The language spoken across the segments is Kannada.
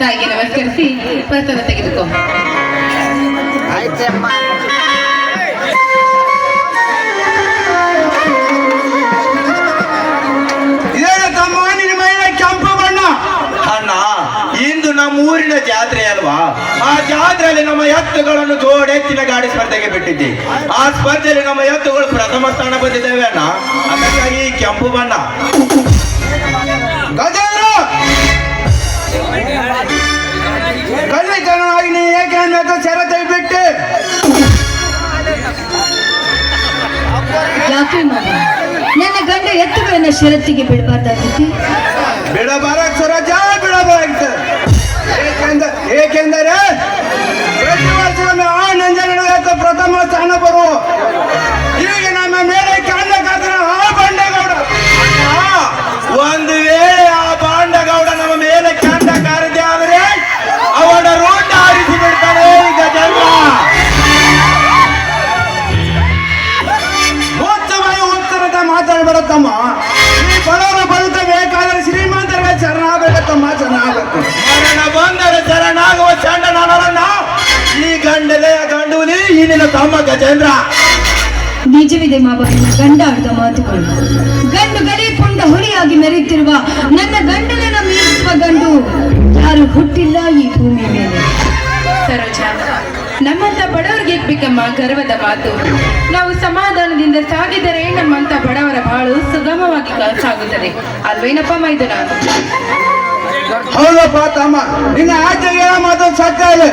ತಾಯಿಗೆ ನಮಸ್ಕರಿಸಿ ಪ್ರಸಾದ ತೆಗೆದುಕೋ. ನಮ್ಮ ಊರಿನ ಜಾತ್ರೆ ಅಲ್ವಾ? ಆ ಜಾತ್ರೆಯಲ್ಲಿ ನಮ್ಮ ಎತ್ತುಗಳನ್ನು ಜೋಡೆತ್ತಿನ ಗಾಡಿ ಸ್ಪರ್ಧೆಗೆ ಬಿಟ್ಟಿದ್ದೆ. ಆ ಸ್ಪರ್ಧೆಯಲ್ಲಿ ನಮ್ಮ ಎತ್ತುಗಳು ಪ್ರಥಮ ಸ್ಥಾನ ಬಂದಿದ್ದೇವೆ ಅಣ್ಣ. ಅದಕ್ಕಾಗಿ ಕೆಂಪು ಬಣ್ಣ. ಯಾಕೆ ಮಾಡಿ ನನ್ನ ಗಂಡ ಎತ್ತುಗಳನ್ನ ಷರತ್ತಿಗೆ ಬಿಡಬಾರ್ದಾಗಿತ್ತು ಬಿಡಬಾರ ಸ್ವರಾಜ ಬಿಡಬಾರಕ್ ಏಕೆಂದರೆ ಪ್ರತಿ ವರ್ಷವನ್ನು ಆ ನಂಜನಗತ್ತ ಪ್ರಥಮ ಸ್ಥಾನ ಬರುವ ಉತ್ತರದ ಮಾತಾಡಬೇಡತ್ತಮ್ಮ ಈ ಬಡವರ ಬದುಕಬೇಕಾದ್ರೆ ಶ್ರೀಮಂತರಿಗೆ ಶರಣಾಗಬೇಕತ್ತಮ್ಮ ಶರಣಾಗಬೇಕು ಮರಣ ಬಂದರೆ ಶರಣಾಗುವ ಚಂಡ ನಾನಲ್ಲ ಈ ಗಂಡಲೆಯ ಗಂಡುಲಿ ಈ ನಿನ್ನ ತಮ್ಮ ಗಜೇಂದ್ರ. ನಿಜವಿದೆ ಮಾವ ಗಂಡ ಆಡಿದ ಮಾತುಗಳು. ಗಂಡು ಗಲಿ ಪುಂಡ ಹುಲಿಯಾಗಿ ಮೆರೆಯುತ್ತಿರುವ ನನ್ನ ಗಂಡನ ಮೀರಿಸುವ ಗಂಡು. ಯಾರು ಹುಟ್ಟಿಲ್ಲ ಈ ಭೂಮಿ ಮೇಲೆ. ಸರೋಜ ನಮ್ಮಂತ ಬಡವರಿಗೆ ಬೇಕಮ್ಮ? ಗರ್ವದ ಮಾತು. ನಾವು ಸಮಾಧಾನದಿಂದ ಸಾಗಿದರೆ ನಮ್ಮಂತ ಬಡವರ ಬಾಳು ಸುಗಮವಾಗಿ ಸಾಗುತ್ತದೆ. ಅಲ್ವೇನಪ್ಪ ಮೈದುನ? ಹೌದಪ್ಪ ತಮ್ಮ. ನಿನ್ನ ಆಚೆಗೆ ಮಾತು ಸತ್ಯ ಇದೆ.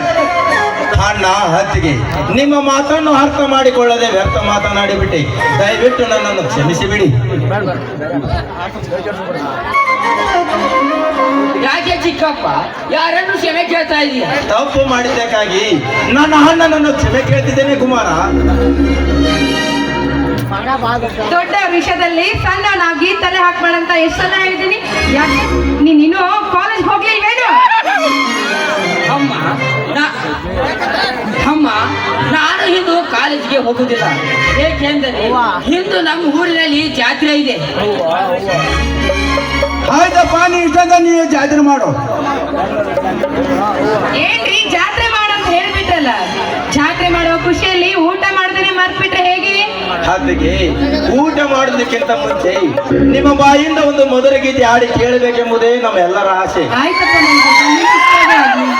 ಅಣ್ಣ, ಹತ್ತಿಗೆ. ನಿಮ್ಮ ಮಾತನ್ನು ಅರ್ಥ ಮಾಡಿಕೊಳ್ಳದೆ ವ್ಯರ್ಥ ಮಾತನಾಡಿಬಿಟ್ಟೆ. ದಯವಿಟ್ಟು ನನ್ನನ್ನು ಕ್ಷಮಿಸಿ ಬಿಡಿ ಯಾಕೆ ಚಿಕ್ಕಪ್ಪ ಯಾರನ್ನು ಕ್ಷಮೆ ಕೇಳ್ತಾ ಇದೀಯ? ತಪ್ಪು ಮಾಡಿದ್ದಕ್ಕಾಗಿ ನನ್ನ ಅಣ್ಣನನ್ನು ಕ್ಷಮೆ ಕೇಳ್ತಿದ್ದೇನೆ ಕುಮಾರ. ದೊಡ್ಡ ವಿಷಯದಲ್ಲಿ ಸಣ್ಣನಾಗಿ ತಲೆ ಹಾಕ್ಬೇಡಂತ ಎಷ್ಟು ಸಲ ಹೇಳಿದ್ದೀನಿ? ಯಾಕೆ? ನೀನು ಇನ್ನೂ ಕಾಲೇಜ್ ಹೋಗ್ಲಿಲ್ವೇನು ಅಮ್ಮ ನಾ- ಅಮ್ಮ ನಾನು ಇಂದು ಕಾಲೇಜಿಗೆ ಹೋಗುದಿಲ್ಲ. ಏಕೆಂದರೆ ಇಂದು ನಮ್ಮ ಊರಿನಲ್ಲಿ ಜಾತ್ರೆ ಇದೆ. ಆಯ್ತಪ್ಪ ನೀ ಇಷ್ಟಂತ ನೀವು ಜಾತ್ರೆ ಮಾಡು. ಏನ್ರಿ ಜಾತ್ರೆ ಮಾಡಂತ ಹೇಳ್ಬಿಟ್ರಲ್ಲ? ಜಾತ್ರೆ ಮಾಡೋ ಖುಷಿಯಲ್ಲಿ ಊಟ ಮಾಡ್ತೀನಿ ಮರ್ತ್ಬಿಟ್ರೆ ಹೇಗೆ? ಹತ್ತಿಗೆ ಊಟ ಮಾಡೋದಕ್ಕಿಂತ ಮುಂಚೆ ನಿಮ್ಮ ಬಾಯಿಂದ ಒಂದು ಮೊದಲ ಗೀತೆ ಹಾಡಿ ಕೇಳಬೇಕೆಂಬುದೇ ನಮ್ಮ ಎಲ್ಲರ ಆಸೆ. ಆಯ್ತಪ್ಪ